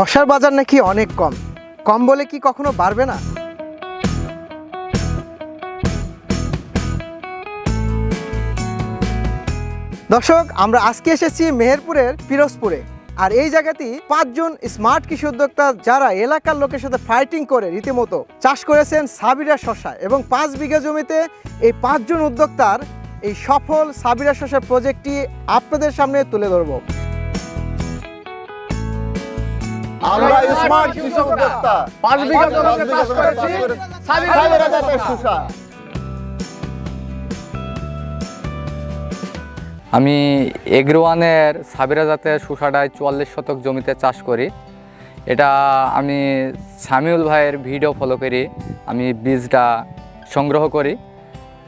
শশার বাজার নাকি অনেক কম। কম বলে কি কখনো বাড়বে না? দর্শক, আমরা আজকে এসেছি মেহেরপুরের পিরোজপুরে। আর এই জায়গাতেই পাঁচজন স্মার্ট কৃষি উদ্যোক্তা যারা এলাকার লোকের সাথে ফাইটিং করে রীতিমতো চাষ করেছেন সাবিরা শশা এবং পাঁচ বিঘা জমিতে এই পাঁচজন উদ্যোক্তার এই সফল সাবিরা শশা প্রজেক্টটি আপনাদের সামনে তুলে ধরবো। আমরা স্মার্ট কৃষক উদ্যোক্তা পাঁচ বিঘা জমিতে চাষ করেছি সাবিরা আমি এগ্রোয়ানের সাবিরা জাতের শসাটায় চুয়াল্লিশ শতক জমিতে চাষ করি। এটা আমি সামিউল ভাইয়ের ভিডিও ফলো করি আমি বীজটা সংগ্রহ করি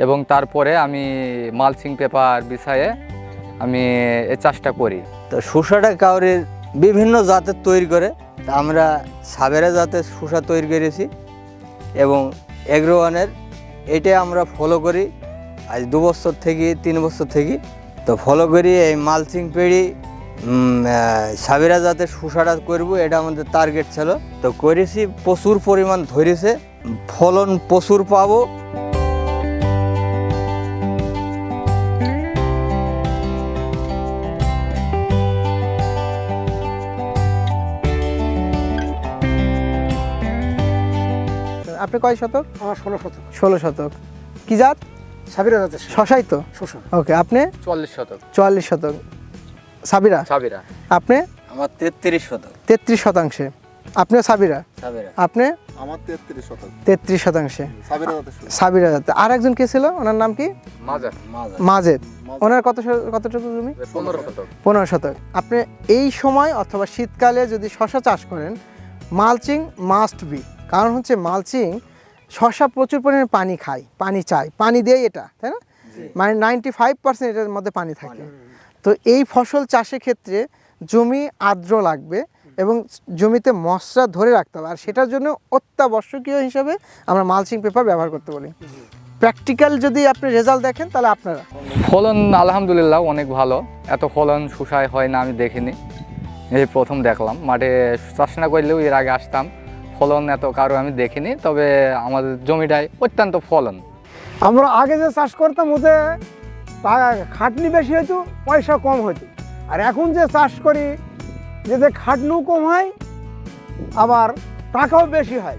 এবং তারপরে আমি মালচিং পেপার বিছায়ে আমি এ চাষটা করি। তো শসাটা কাউরের বিভিন্ন জাতের তৈরি করে আমরা সাবেরা জাতের শসা তৈরি করেছি এবং এগ্রোয়ানের এটা আমরা ফলো করি আজ দু বছর থেকে, তিন বছর থেকে। তো ফলো করি এই মালচিং পেড়ি সাবেরা জাতের শসাটা করব, এটা আমাদের টার্গেট ছিল। তো করেছি, প্রচুর পরিমাণ ধরেছে। ফলন প্রচুর পাবো। আপনি কয় শতক? আমার ষোলো শতক। ষোলো শতক। কি জাত? সাবিরা জাতের শশাই তো? শসা ওকে আপনি? চুয়াল্লিশ শতক। চুয়াল্লিশ শতক। সাবিরা? সাবিরা। আপনি? আমার তেত্রিশ শতক। তেত্রিশ শতাংশে। আপনিও সাবিরা? সাবেরা। আপনি? আমার তেত্রিশ শতক। তেত্রিশ শতাংশে। সাবিরা জাতের শসা সাবিরা যাতে আর একজন কে ছিল? ওনার নাম কি? মাজার মাজা মাজেদ। ওনার কত কতটুকু জমি? পনেরো শতক। পনেরো শতক। আপনি এই সময় অথবা শীতকালে যদি শশা চাষ করেন মালচিং মাস্ট বি। কারণ হচ্ছে মালচিং শশা প্রচুর পরিমাণে পানি খায় পানি চায় পানি দেয় এটা তাই না? মানে নাইনটি ফাইভ পার্সেন্ট এটার মধ্যে পানি থাকে। তো এই ফসল চাষের ক্ষেত্রে জমি আর্দ্র লাগবে এবং জমিতে মশলা ধরে রাখতে হবে। আর সেটার জন্য অত্যাবশ্যকীয় হিসাবে আমরা মালচিং পেপার ব্যবহার করতে বলি। প্র্যাকটিক্যাল যদি আপনি রেজাল্ট দেখেন তাহলে আপনারা। ফলন আলহামদুলিল্লাহ অনেক ভালো। এত ফলন সুসায় হয় না আমি দেখিনি। এই প্রথম দেখলাম। মাঠে চাষ না করলেও এর আগে আসতাম। ফলন এত কারও আমি দেখিনি, তবে আমাদের জমিটাই অত্যন্ত ফলন। আমরা আগে যে চাষ করতাম ওতে খাটনি বেশি হতো পয়সা কম হতো আর এখন যে চাষ করি যেতে খাটনিও কম হয়, আবার টাকাও বেশি হয়।